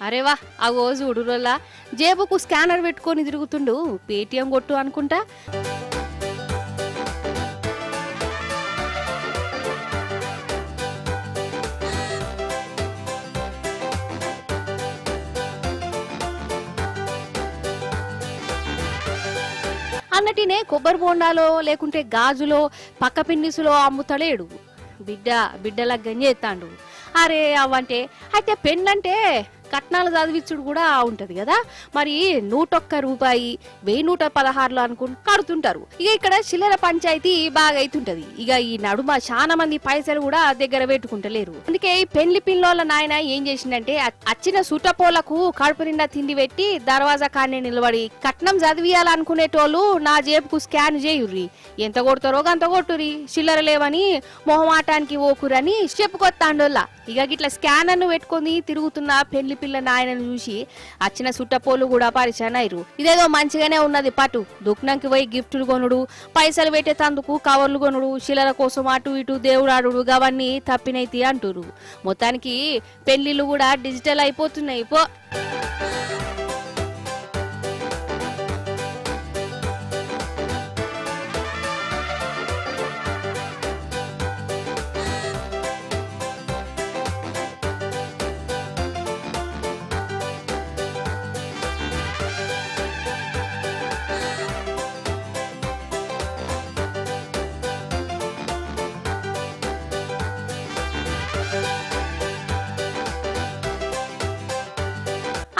అరే వా ఆ రోజు చూడురోలా జేబుకు స్కానర్ పెట్టుకొని తిరుగుతుండు పేటిఎం కొట్టు అనుకుంటా. అన్నటినే కొబ్బరి బోండాలో లేకుంటే గాజులో పక్క పిన్నిసులో అమ్ముతలేడు. బిడ్డ బిడ్డలా గంజేస్తాడు అరే అవంటే అయితే పెన్నంటే కట్నాలు చదివించుడు కూడా ఉంటది కదా. మరి నూటొక్క రూపాయి వెయ్యి నూట పదహారులు అనుకుని కడుతుంటారు. ఇక ఇక్కడ చిల్లర పంచాయతీ బాగా అవుతుంటది ఇక ఈ నడుమ చాలా మంది పైసలు కూడా దగ్గర పెట్టుకుంటలేరు. అందుకే ఈ పెళ్ళి పిల్లోళ్ళ నాయన ఏం చేసిందంటే అచ్చిన సుట్టపోలకు కడుపు నిండా తిండి పెట్టి దర్వాజా కాన్నే నిలబడి కట్నం చదివియాలనుకునేటోళ్ళు నా జేబుకు స్కాన్ చేయుర్రి. ఎంత కొడతారో అంత కొట్టురి చిల్లర లేవని మొహమాటానికి ఓకురని చెప్పుకొత్తాండోళ్ళ. ఇక గిట్ల స్కానర్ను పెట్టుకొని తిరుగుతున్న పెళ్ళి పిల్ల నాయనను చూసి వచ్చిన సుట్టపోలు కూడా పరిచయం అయ్యారు. ఇదేదో మంచిగానే ఉన్నది పటు. దుఃఖంకి పోయి గిఫ్టులు కొనుడు పైసలు పెట్టేతందుకు కవర్లు కొనుడు శిలల కోసం అటు ఇటు దేవుడాడు అవన్నీ తప్పినైతే అంటురు మొత్తానికి పెళ్ళిళ్ళు కూడా డిజిటల్ అయిపోతున్నాయి పో.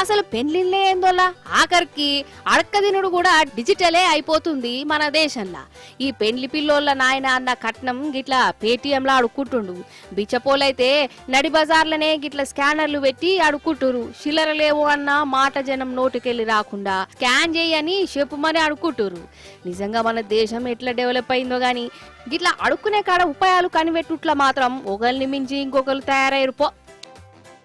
అసలు పెళ్ళిళ్ళే ఏందోలా? ఆఖరికి అడక్కదినుడు కూడా డిజిటలే అయిపోతుంది మన దేశంలో. ఈ పెండ్లి పిల్లోళ్ళ నాయన అన్న కట్నం గిట్లా పేటిఎంలా అడుక్కుంటుండు. బిచ్చపోలైతే నడి బజార్లనే గిట్ల స్కానర్లు పెట్టి అడుక్కుంటురు. చిల్లర లేవు అన్న మాట జనం నోటికెళ్ళి రాకుండా స్కాన్ చేయని చెప్పుమని అడుక్కుంటురు. నిజంగా మన దేశం ఎట్లా డెవలప్ అయిందో గాని గిట్లా అడుక్కునే కాడ ఉపాయాలు కనిపెట్టుట్ల మాత్రం ఒకరిని మించి ఇంకొకరు తయారయ్యారు పో.